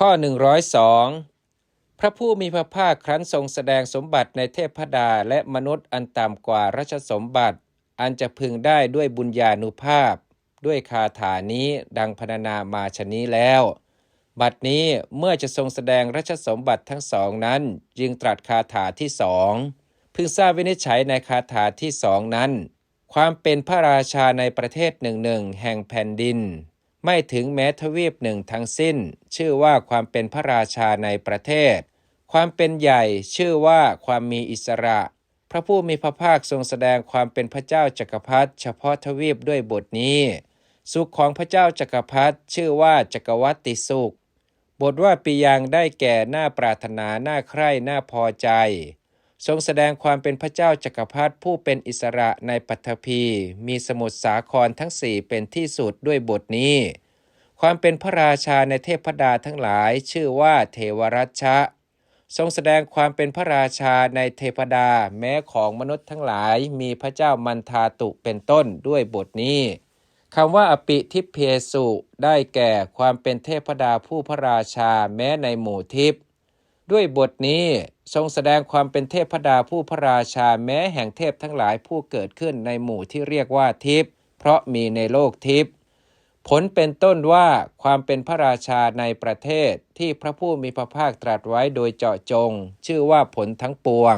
ข้อ 102 พระผู้มีพระภาคครั้นทรงแสดงสมบัติในเทพดาและมนุษย์อันต่ำกว่าราชสมบัติ อันจะพึงได้ด้วยบุญญาณุภาพ ด้วยคาถานี้ดังพรรณนามาชนี้แล้ว บัดนี้เมื่อจะทรงแสดงราชสมบัติทั้งสองนั้น จึงตรัสคาถาที่สองพึงทราบวินิจฉัยในคาถาที่สองนั้น ความเป็นพระราชาในประเทศหนึ่งหนึ่งแห่งแผ่นดิน ไม่ถึงแม้ทวีปหนึ่งทั้งสิ้น ชื่อว่าความเป็นพระราชาในประเทศ ความเป็นใหญ่ชื่อว่าความมีอิสระ พระผู้มีพระภาคทรงแสดงความเป็นพระเจ้าจักรพรรดิเฉพาะทวีปด้วยบทนี้ สุขของพระเจ้าจักรพรรดิชื่อว่าจักรวัติสุข บทว่าปียังได้แก่หน้าปรารถนาหน้าใคร่หน้าพอใจ ทรงแสดงความเป็นพระเจ้าจักรพรรดิผู้เป็นอิสระในปัทภีมีสมุทรสาครทั้งสี่เป็นที่สุดด้วยบทนี้ ความเป็นพระราชาในเทพดาทั้งหลายชื่อว่าเทวรัชะ ทรงแสดงความเป็นพระราชาในเทพดาแม้ของมนุษย์ทั้งหลายมีพระเจ้ามันทาตุเป็นต้นด้วยบทนี้คำว่าอปิทิเพสุได้แก่ความเป็นเทพดาผู้พระราชาแม้ในหมู่ทิพย์ด้วยบทนี้ทรงแสดงความเป็นเทพดาผู้พระราชาแม้แห่งเทพทั้งหลายผู้เกิดขึ้นในหมู่ที่เรียกว่าทิพย์เพราะมีในโลกทิพย์ ผลเป็นต้นว่าความเป็นพระราชาในประเทศที่พระผู้มีพระภาคตรัสไว้โดยเจาะจง ชื่อว่าผลทั้งปวง